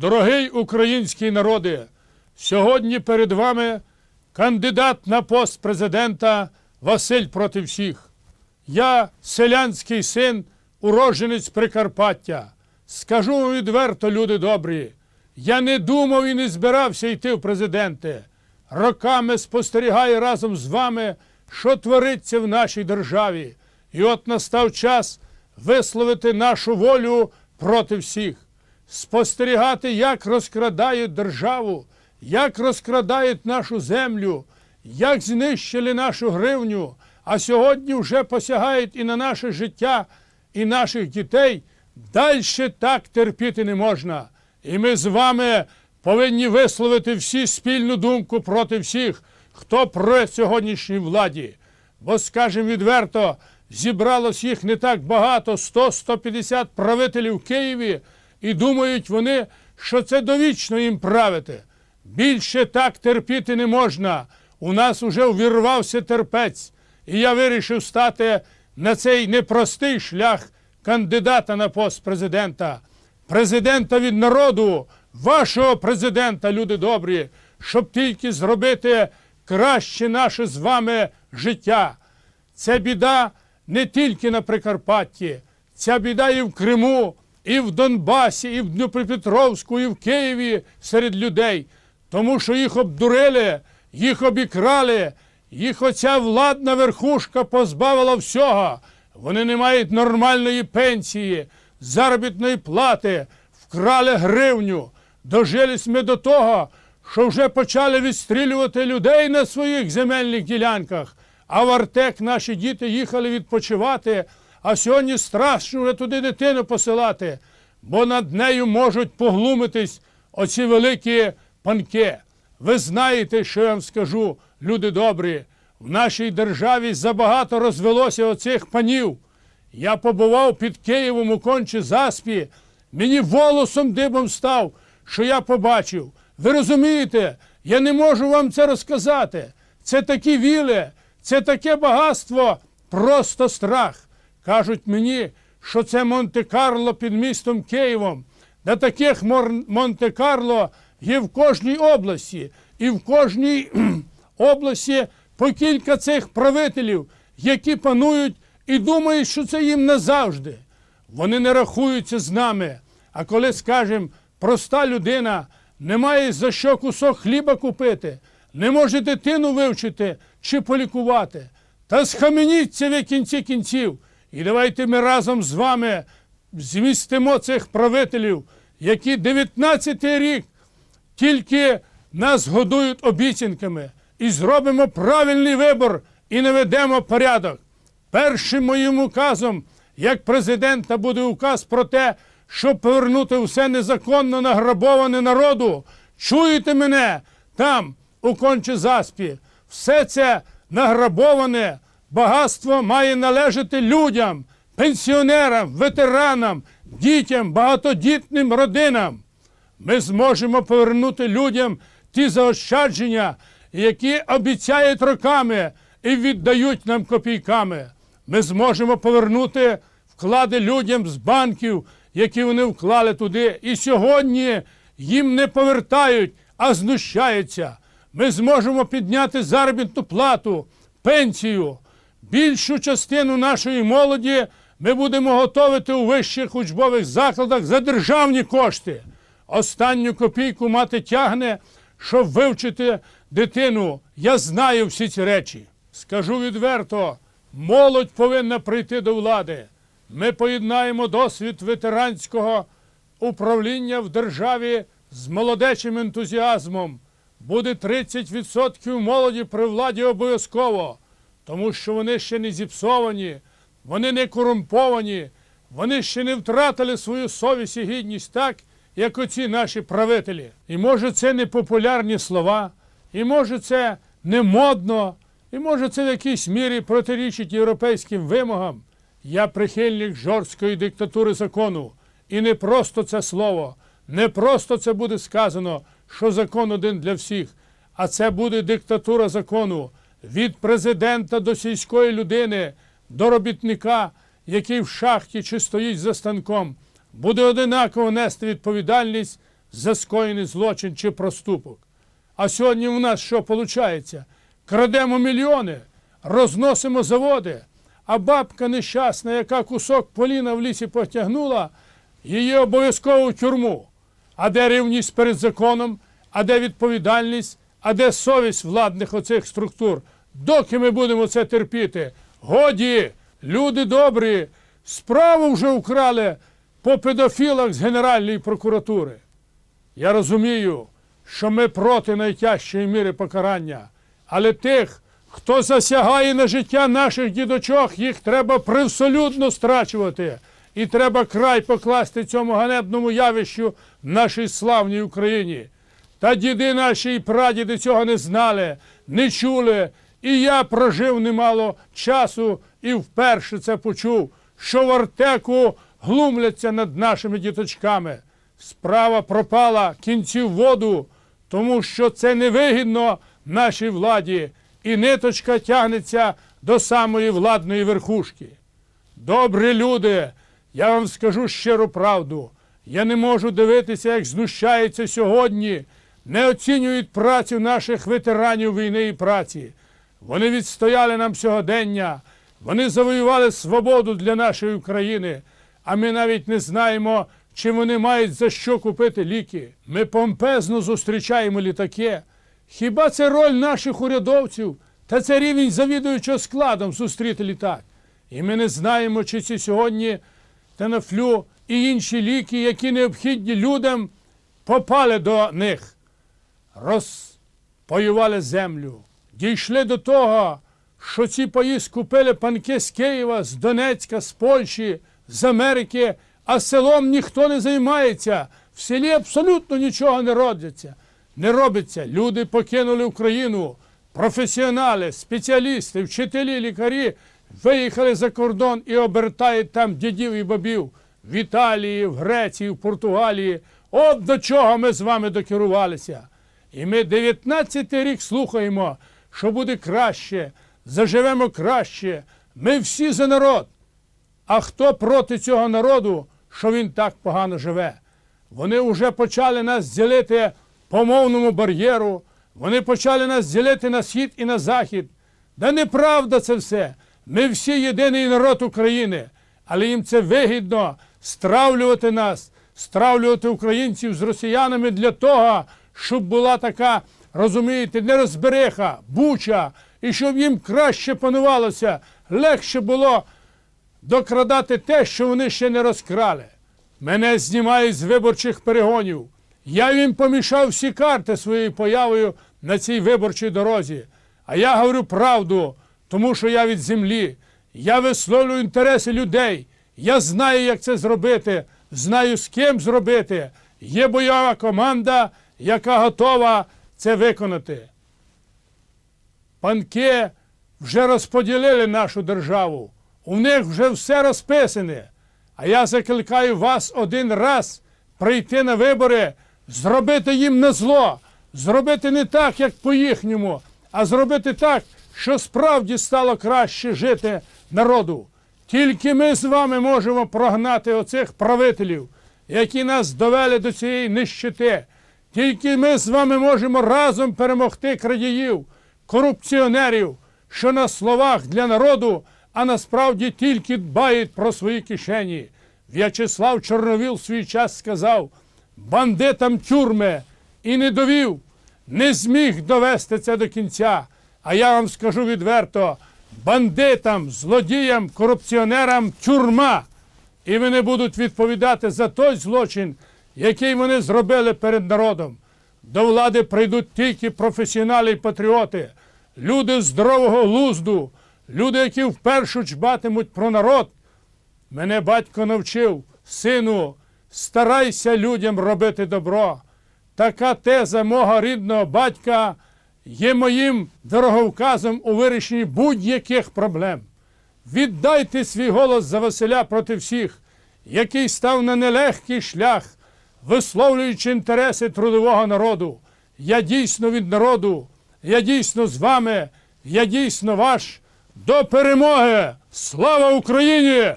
Дорогий український народи, сьогодні перед вами кандидат на пост президента Василь проти всіх. Я селянський син, уродженець Прикарпаття. Скажу вам відверто, люди добрі, я не думав і не збирався йти в президенти. Роками спостерігаю разом з вами, що твориться в нашій державі. І от настав час висловити нашу волю проти всіх спостерігати, як розкрадають державу, як розкрадають нашу землю, як знищили нашу гривню, а сьогодні вже посягають і на наше життя, і наших дітей. Далі так терпіти не можна. І ми з вами повинні висловити всі спільну думку проти всіх, хто при сьогоднішній владі. Бо, скажемо відверто, зібралось їх не так багато, 100-150 правителів Києві, і думають вони, що це довічно їм правити. Більше так терпіти не можна. У нас уже увірвався терпець, і я вирішив стати на цей непростий шлях кандидата на пост президента, президента від народу, вашого президента, люди добрі, щоб тільки зробити краще наше з вами життя. Це біда не тільки на Прикарпатті, ця біда і в Криму, і в Донбасі, і в Дніпропетровську, і в Києві серед людей, тому що їх обдурили, їх обікрали, їх оця владна верхушка позбавила всього. Вони не мають нормальної пенсії, заробітної плати, вкрали гривню. Дожились ми до того, що вже почали відстрілювати людей на своїх земельних ділянках. А в Артек наші діти їхали відпочивати, а сьогодні страшно вже туди дитину посилати, бо над нею можуть поглумитись оці великі панки. Ви знаєте, що я вам скажу, люди добрі, в нашій державі забагато розвелося оцих панів. Я побував під Києвом у кончі заспі, мені волосом дибом став, що я побачив. Ви розумієте, я не можу вам це розказати. Це такі віли, це таке багатство, просто страх. Кажуть мені, що це Монте-Карло під містом Києвом. Та таких Монте-Карло є в кожній області. І в кожній області по кілька цих правителів, які панують і думають, що це їм назавжди. Вони не рахуються з нами. А коли, скажемо, проста людина не має за що кусок хліба купити, не може дитину вивчити чи полікувати, та схаменіться ви кінці кінців. І давайте ми разом з вами змістимо цих правителів, які 19-й рік тільки нас годують обіцянками і зробимо правильний вибор і наведемо порядок. Першим моїм указом, як президента, буде указ про те, щоб повернути все незаконно награбоване народу. Чуєте мене там, у Кончезаспі? Все це награбоване багатство має належати людям, пенсіонерам, ветеранам, дітям, багатодітним родинам ми зможемо повернути людям ті заощадження, які обіцяють роками і віддають нам копійками. Ми зможемо повернути вклади людям з банків, які вони вклали туди. І сьогодні їм не повертають, а знущаються. Ми зможемо підняти заробітну плату, пенсію. Більшу частину нашої молоді ми будемо готовити у вищих учбових закладах за державні кошти. Останню копійку мати тягне, щоб вивчити дитину. Я знаю всі ці речі. Скажу відверто, молодь повинна прийти до влади. Ми поєднаємо досвід ветеранського управління в державі з молодечим ентузіазмом. Буде 30% молоді при владі обов'язково, тому що вони ще не зіпсовані, вони не корумповані, вони ще не втратили свою совість і гідність так, як оці наші правителі. І може це не популярні слова, і може це не модно, і може це в якійсь мірі протирічить європейським вимогам. Я прихильник жорсткої диктатури закону. І не просто це слово, не просто це буде сказано, що закон один для всіх, а це буде диктатура закону від президента до сільської людини, до робітника, який в шахті чи стоїть за станком, буде одинаково нести відповідальність за скоєний злочин чи проступок. А сьогодні в нас що виходить? Крадемо мільйони, розносимо заводи, а бабка нещасна, яка кусок поліна в лісі потягнула, її обов'язково в тюрму. А де рівність перед законом, а де відповідальність, а де совість владних оцих структур? Доки ми будемо це терпіти? Годі, люди добрі, справу вже вкрали по педофілах з Генеральної прокуратури. Я розумію, що ми проти найтяжчої міри покарання, але тих, хто засягає на життя наших дідочок, їх треба привсолютно страчувати. І треба край покласти цьому ганебному явищу в нашій славній Україні. Та діди наші і прадіди цього не знали, не чули. І я прожив немало часу і вперше це почув, що в Артеку глумляться над нашими діточками. Справа пропала кінців воду, тому що це невигідно нашій владі, і ниточка тягнеться до самої владної верхушки. Добрі люди, я вам скажу щиру правду. Я не можу дивитися, як знущаються сьогодні, не оцінюють працю наших ветеранів війни і праці. Вони відстояли нам сьогодення, вони завоювали свободу для нашої України, а ми навіть не знаємо, чи вони мають за що купити ліки. Ми помпезно зустрічаємо літаки. Хіба це роль наших урядовців? Та це рівень завідуючого складом зустріти літак. І ми не знаємо, чи ці сьогодні тенафлю і інші ліки, які необхідні людям, попали до них, розпоювали землю. Дійшли до того, що ці паї скупили панки з Києва, з Донецька, з Польщі, з Америки, а селом ніхто не займається. В селі абсолютно нічого не родиться. Не робиться. Люди покинули Україну. Професіонали, спеціалісти, вчителі, лікарі виїхали за кордон і обертають там дідів і бабів в Італії, в Греції, в Португалії. От до чого ми з вами докерувалися. І ми 19 рік слухаємо, що буде краще, заживемо краще. Ми всі за народ. А хто проти цього народу, що він так погано живе? Вони вже почали нас ділити по мовному бар'єру, вони почали нас ділити на схід і на захід. Да неправда це все. Ми всі єдиний народ України, але їм це вигідно стравлювати нас, стравлювати українців з росіянами для того, щоб була така, розумієте, нерозбереха, буча, і щоб їм краще панувалося, легше було докрадати те, що вони ще не розкрали. Мене знімають з виборчих перегонів. Я їм помішав всі карти своєю появою на цій виборчій дорозі. А я говорю правду, тому що я від землі. Я висловлюю інтереси людей. Я знаю, як це зробити, знаю, з ким зробити. Є бойова команда, яка готова це виконати. Панки вже розподілили нашу державу. У них вже все розписане. А я закликаю вас один раз прийти на вибори, зробити їм на зло, зробити не так, як по-їхньому, а зробити так, що справді стало краще жити народу. Тільки ми з вами можемо прогнати оцих правителів, які нас довели до цієї нищити. Тільки ми з вами можемо разом перемогти крадіїв, корупціонерів, що на словах для народу, а насправді тільки дбають про свої кишені. В'ячеслав Чорновіл в свій час сказав бандитам тюрми і не довів, не зміг довести це до кінця. А я вам скажу відверто: бандитам, злодіям, корупціонерам тюрма. І вони будуть відповідати за той злочин, який вони зробили перед народом. До влади прийдуть тільки професіонали і патріоти, люди здорового глузду, люди, які вперше дбатимуть про народ. Мене батько навчив, сину, старайся людям робити добро. Така теза мого рідного батька є моїм дороговказом у вирішенні будь-яких проблем. Віддайте свій голос за Василя проти всіх, який став на нелегкий шлях, висловлюючи інтереси трудового народу. Я дійсно від народу, я дійсно з вами, я дійсно ваш. До перемоги! Слава Україні!